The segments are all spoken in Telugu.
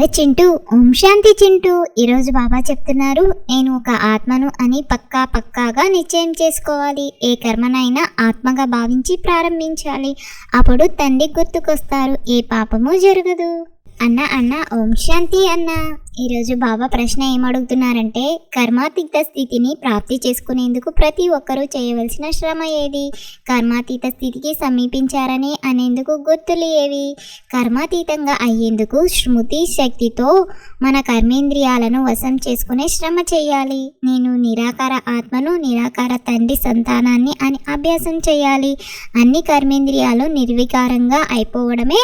అరే చింటూ ఓం శాంతి చింటూ. ఈరోజు బాబా చెప్తున్నారు నేను ఒక ఆత్మను అని పక్కా పక్కాగా నిశ్చయం చేసుకోవాలి. ఏ కర్మనైనా ఆత్మగా భావించి ప్రారంభించాలి. అప్పుడు తండ్రి గుర్తుకొస్తారు ఏ పాపము జరగదు. అన్న అన్న ఓం శాంతి అన్న. ఈరోజు బాబా ప్రశ్న ఏమడుగుతున్నారంటే కర్మాతీత స్థితిని ప్రాప్తి చేసుకునేందుకు ప్రతి ఒక్కరూ చేయవలసిన శ్రమ ఏది? కర్మాతీత స్థితికి సమీపించారని అనేందుకు గుర్తులు ఏవి? కర్మాతీతంగా అయ్యేందుకు స్మృతి శక్తితో మన కర్మేంద్రియాలను వశం చేసుకునే శ్రమ చేయాలి. నేను నిరాకార ఆత్మను నిరాకార తండ్రి సంతానాన్ని అని అభ్యాసం చేయాలి. అన్ని కర్మేంద్రియాలు నిర్వికారంగా అయిపోవడమే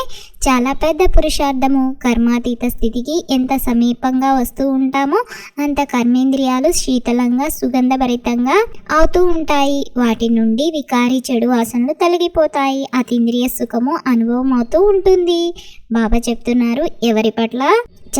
చాలా పెద్ద పురుషార్థము. కర్మాతీత స్థితికి ఎంత సమీపంగా వస్తూ ఉంటామో. అంత కర్మేంద్రియాలు శీతలంగా సుగంధభరితంగా అవుతూ ఉంటాయి. వాటి నుండి వికారి చెడు వాసనలు తొలగిపోతాయి. అతీంద్రియ సుఖము అనుభవం అవుతూ ఉంటుంది. బాబా చెప్తున్నారు ఎవరి పట్ల?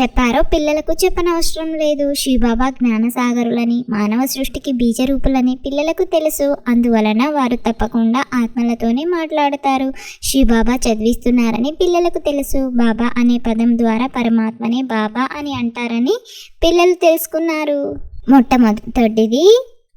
చెప్పారో పిల్లలకు చెప్పనవసరం లేదు. శ్రీబాబా జ్ఞానసాగరులని మానవ సృష్టికి బీజరూపులని పిల్లలకు తెలుసు. అందువలన వారు తప్పకుండా ఆత్మలతోనే మాట్లాడతారు. శ్రీబాబా చదివిస్తున్నారని పిల్లలకు తెలుసు. బాబా అనే పదం ద్వారా పరమాత్మనే బాబా అని అంటారని పిల్లలు తెలుసుకున్నారు. మొట్టమొదటిది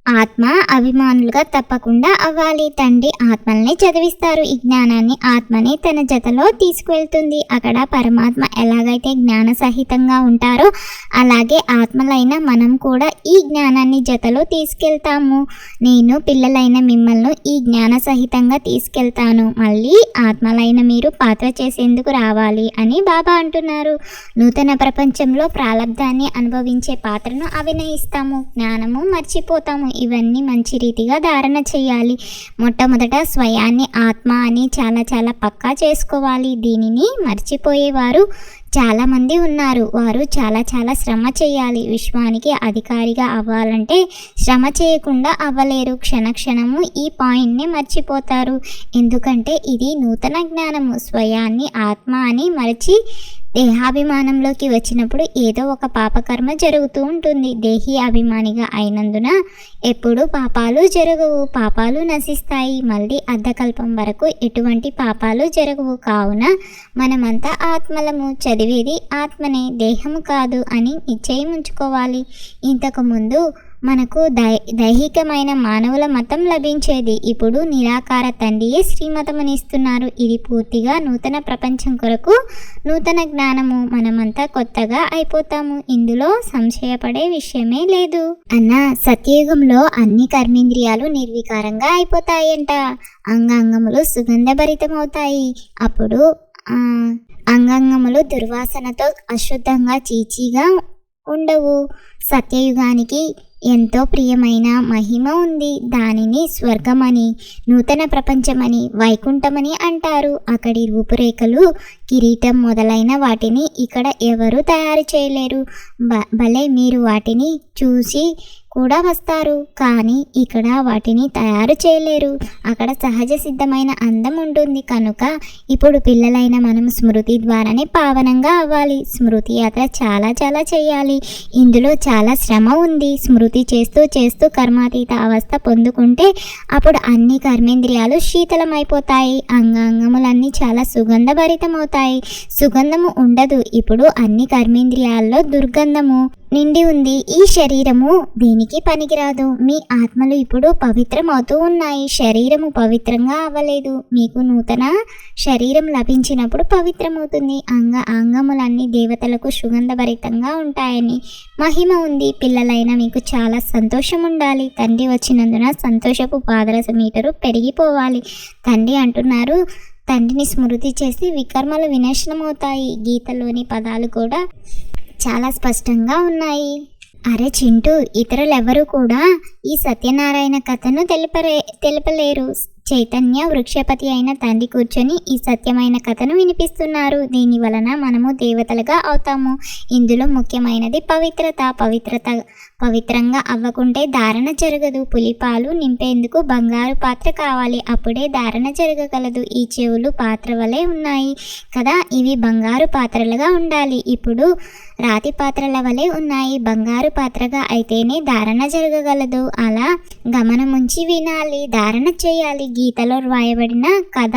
ఆత్మ అభిమానులుగా తప్పకుండా అవ్వాలి. తండ్రి ఆత్మల్ని చదివిస్తారు. ఈ జ్ఞానాన్ని ఆత్మని తన జతలో తీసుకువెళ్తుంది. అక్కడ పరమాత్మ ఎలాగైతే జ్ఞాన సహితంగా ఉంటారో అలాగే ఆత్మలైన మనం కూడా ఈ జ్ఞానాన్ని జతలో తీసుకెళ్తాము. నేను పిల్లలైన మిమ్మల్ని ఈ జ్ఞాన సహితంగా తీసుకెళ్తాను. మళ్ళీ ఆత్మలైన మీరు పాత్ర చేసేందుకు రావాలి అని బాబా అంటున్నారు. నూతన ప్రపంచంలో ప్రారంధాన్ని అనుభవించే పాత్రను అభినయిస్తాము. జ్ఞానము మర్చిపోతాము. ఇవన్నీ మంచి రీతిగా ధారణ చేయాలి. మొట్టమొదట స్వయాన్ని ఆత్మ అని చాలా చాలా పక్కా చేసుకోవాలి. దీనిని మర్చిపోయేవారు చాలామంది ఉన్నారు. వారు చాలా చాలా శ్రమ చేయాలి. విశ్వానికి అధికారిగా అవ్వాలంటే శ్రమ చేయకుండా అవ్వలేరు. క్షణక్షణము ఈ పాయింట్ని మర్చిపోతారు. ఎందుకంటే ఇది నూతన జ్ఞానము. స్వయాన్ని ఆత్మ అని మరచి దేహాభిమానంలోకి వచ్చినప్పుడు ఏదో ఒక పాపకర్మ జరుగుతూ ఉంటుంది. దేహి అభిమానిగా అయినందున ఎప్పుడు పాపాలు జరగవు. పాపాలు నశిస్తాయి. మళ్ళీ అర్ధకల్పం వరకు ఎటువంటి పాపాలు జరగవు. కావున మనమంతా ఆత్మలము. చదివేది ఆత్మనే దేహము కాదు అని నిశ్చయం ఉంచుకోవాలి ఇంతకుముందు మనకు దై దైహికమైన మానవుల మతం లభించేది. ఇప్పుడు నిరాకార తండ్రియే శ్రీమతమునిస్తున్నారు. ఇది పూర్తిగా నూతన ప్రపంచం కొరకు నూతన జ్ఞానము. మనమంతా కొత్తగా అయిపోతాము. ఇందులో సంశయపడే విషయమే లేదు. అన్న సత్యయుగంలో అన్ని కర్మేంద్రియాలు నిర్వికారంగా అయిపోతాయంట. అంగాంగములు సుగంధభరితమవుతాయి. అప్పుడు అంగాంగములు దుర్వాసనతో అశుద్ధంగా చీచీగా ఉండవు. సత్యయుగానికి ఎంతో ప్రియమైన మహిమ ఉంది. దానిని స్వర్గమని నూతన ప్రపంచమని వైకుంఠమని అంటారు. అక్కడి రూపురేఖలు కిరీటం మొదలైన వాటిని ఇక్కడ ఎవరు తయారు చేయలేరు. బ భలే మీరు వాటిని చూసి కూడా వస్తారు. కానీ ఇక్కడ వాటిని తయారు చేయలేరు. అక్కడ సహజ సిద్ధమైన అందం ఉంటుంది. కనుక ఇప్పుడు పిల్లలైన మనం స్మృతి ద్వారానే పావనంగా అవ్వాలి. స్మృతి యాత్ర చాలా చాలా చేయాలి. ఇందులో చాలా శ్రమ ఉంది. స్మృతి చేస్తూ చేస్తూ కర్మాతీత అవస్థ పొందుకుంటే అప్పుడు అన్ని కర్మేంద్రియాలు శీతలమైపోతాయి. అంగాంగములన్నీ చాలా సుగంధభరితమవుతాయి. సుగంధము ఉండదు. ఇప్పుడు అన్ని కర్మేంద్రియాల్లో దుర్గంధము. నిండి ఉంది ఈ శరీరము. దేనికి పనికిరాదు. మీ ఆత్మలు ఇప్పుడు పవిత్రమవుతూ ఉన్నాయి. శరీరము పవిత్రంగా అవ్వలేదు. మీకు నూతన శరీరం లభించినప్పుడు పవిత్రమవుతుంది. అంగ అంగములన్నీ దేవతలకు సుగంధభరితంగా ఉంటాయని మహిమ ఉంది. పిల్లలైన మీకు చాలా సంతోషం ఉండాలి. తండ్రి వచ్చినందున సంతోషపు పాదరస మీటరు పెరిగిపోవాలి. తండ్రి అంటున్నారు తండ్రిని స్మృతి చేసి వికర్మలు వినాశనమవుతాయి. గీతలోని పదాలు కూడా చాలా స్పష్టంగా ఉన్నాయి. అరే చింటూ ఇతరులెవరూ కూడా ఈ సత్యనారాయణ కథను తెలిపరే తెలుపలేరు. చైతన్య వృక్షపతి అయిన తండ్రి కూర్చొని ఈ సత్యమైన కథను వినిపిస్తున్నారు. దీని వలన మనము దేవతలుగా అవుతాము. ఇందులో ముఖ్యమైనది పవిత్రత. పవిత్రత పవిత్రంగా అవ్వకుంటే ధారణ జరగదు. పులిపాలు నింపేందుకు బంగారు పాత్ర కావాలి. అప్పుడే ధారణ జరగగలదు. ఈ చెవులు పాత్ర వలె ఉన్నాయి కదా. ఇవి బంగారు పాత్రలుగా ఉండాలి. ఇప్పుడు రాతి పాత్రల వలె ఉన్నాయి. బంగారు పాత్రగా అయితేనే ధారణ జరగగలదు. అలా గమనముంచి వినాలి. ధారణ చేయాలి. గీతలో రాయబడిన కథ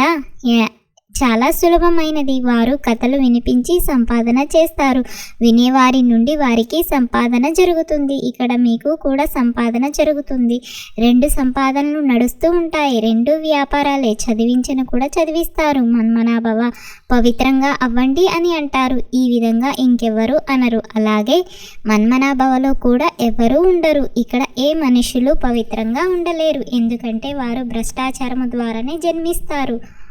ఎ- చాలా సులభమైనది. వారు కథలు వినిపించి సంపాదన చేస్తారు. వినేవారి నుండి వారికి సంపాదన జరుగుతుంది. ఇక్కడ మీకు కూడా సంపాదన జరుగుతుంది. రెండు సంపాదనలు నడుస్తూ ఉంటాయి. రెండు వ్యాపారాలే. చదివించిన కూడా చదివిస్తారు. మన్మనాభవ పవిత్రంగా అవ్వండి అని అంటారు. ఈ విధంగా ఇంకెవ్వరు అనరు. అలాగే మన్మనాభవలో కూడా ఎవరు ఉండరు. ఇక్కడ ఏ మనుషులు పవిత్రంగా ఉండలేరు. ఎందుకంటే వారు భ్రష్టాచారము ద్వారానే జన్మిస్తారు.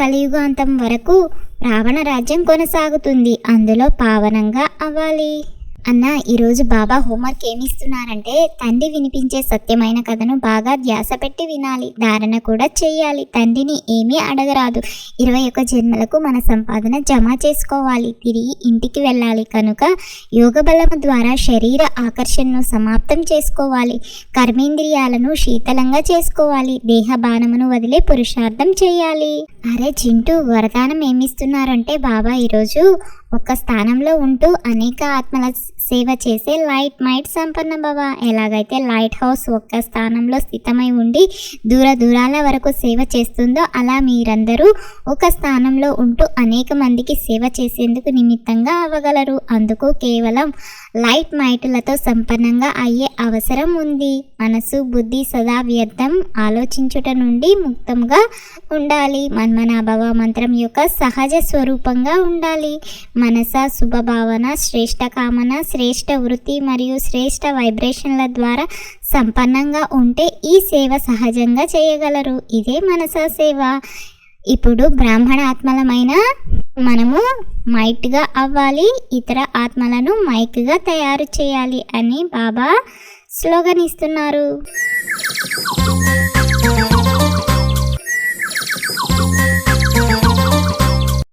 కలియుగాంతం వరకు రావణ రాజ్యం కొనసాగుతుంది. అందులో పావనంగా అవ్వాలి. అన్న ఈరోజు బాబా హోంవర్క్ ఏమిస్తున్నారంటే తండ్రి వినిపించే సత్యమైన కథను బాగా ధ్యాస పెట్టి వినాలి ధారణ కూడా చేయాలి తండ్రిని ఏమీ అడగరాదు. ఇరవై ఒక్క జన్మలకు మన సంపాదన జమ చేసుకోవాలి. తిరిగి ఇంటికి వెళ్ళాలి కనుక యోగ బలం ద్వారా శరీర ఆకర్షణను సమాప్తం చేసుకోవాలి. కర్మేంద్రియాలను శీతలంగా చేసుకోవాలి. దేహ బాణమును వదిలే పురుషార్థం చేయాలి అరే చింటూ వరదానం ఏమిస్తున్నారంటే బాబా ఈరోజు ఒక స్థానంలో ఉంటూ అనేక ఆత్మల సేవ చేసే లైట్ మైట్ సంపన్న భవ. ఎలాగైతే లైట్ హౌస్ ఒక్క స్థానంలో స్థితమై ఉండి దూర దూరాల వరకు సేవ చేస్తుందో అలా మీరందరూ ఒక స్థానంలో ఉంటూ అనేక మందికి సేవ చేసేందుకు నిమిత్తంగా అవ్వగలరు. అందుకు కేవలం లైట్ మైటులతో సంపన్నంగా అయ్యే అవసరం ఉంది. మనసు బుద్ధి సదా వ్యర్థం. ఆలోచించుట నుండి ముక్తంగా ఉండాలి. మన్మనాభవ మంత్రం యొక్క సహజ స్వరూపంగా ఉండాలి. మనస శుభభావన శ్రేష్ట కామన శ్రేష్ట వృత్తి మరియు శ్రేష్ట వైబ్రేషన్ల ద్వారా సంపన్నంగా ఉంటే ఈ సేవ సహజంగా చేయగలరు. ఇదే మనస సేవ. ఇప్పుడు బ్రాహ్మణ ఆత్మలమైన మనము మైట్గా అవ్వాలి ఇతర ఆత్మలను మైక్గా తయారు చేయాలి అని బాబా స్లోగన్ ఇస్తున్నారు.